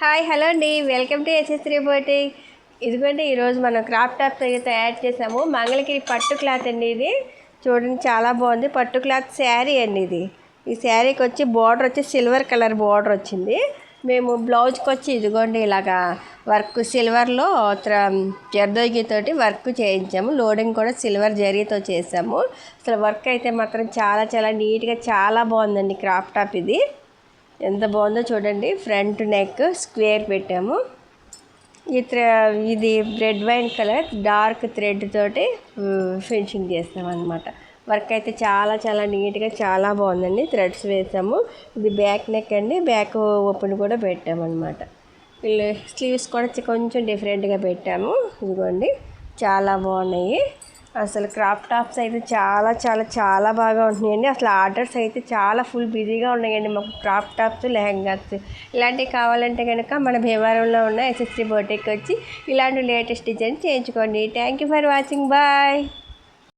Hi hello అండి. Welcome to SS boutique ఇదిగోండి ఈరోజు మనం క్రాప్ టాప్ తయారు చేసాము. మంగళగిరి పట్టు క్లాత్ అండి ఇది. చూడండి చాలా బాగుంది. పట్టు క్లాత్ శారీ అండి ఇది. ఈ శారీకి వచ్చి బార్డర్ వచ్చి సిల్వర్ కలర్ బార్డర్ వచ్చింది. మేము బ్లౌజ్కి వచ్చి ఇదిగోండి ఇలాగా వర్క్ సిల్వర్లో జర్దోగితోటి వర్క్ చేయించాము. లోడింగ్ కూడా సిల్వర్ జరీతో చేసాము. అసలు వర్క్ అయితే మాత్రం చాలా చాలా నీట్గా చాలా బాగుందండి క్రాప్ టాప్ ఇది. ఎంత బాగుందో చూడండి. ఫ్రంట్ నెక్ స్క్వేర్ పెట్టాము. ఈ ఇది red wine colour dark thread తోటి ఫినిషింగ్ చేస్తాం అనమాట వర్క్ అయితే చాలా చాలా నీట్గా చాలా బాగుందండి. థ్రెడ్స్ వేసాము. ఇది బ్యాక్ నెక్ అండి. బ్యాక్ ఓపెన్ కూడా పెట్టామన్నమాట. వీళ్ళు స్లీవ్స్ కూడా కొంచెం డిఫరెంట్గా పెట్టాము. ఇదిగోండి. చాలా బాగున్నాయి. అసలు క్రాప్ టాప్స్ అయితే చాలా చాలా చాలా బాగా ఉంటున్నాయండి. అసలు ఆర్డర్స్ అయితే చాలా ఫుల్ బిజీగా ఉన్నాయండి మాకు క్రాప్ టాప్స్ లెహంగాస్. ఇలాంటివి కావాలంటే కనుక మన భీమవరంలో ఉన్న ఎస్ఎస్సి బోటిక్ వచ్చి ఇలాంటి లేటెస్ట్ డిజైన్ చేయించుకోండి. Thank you for watching bye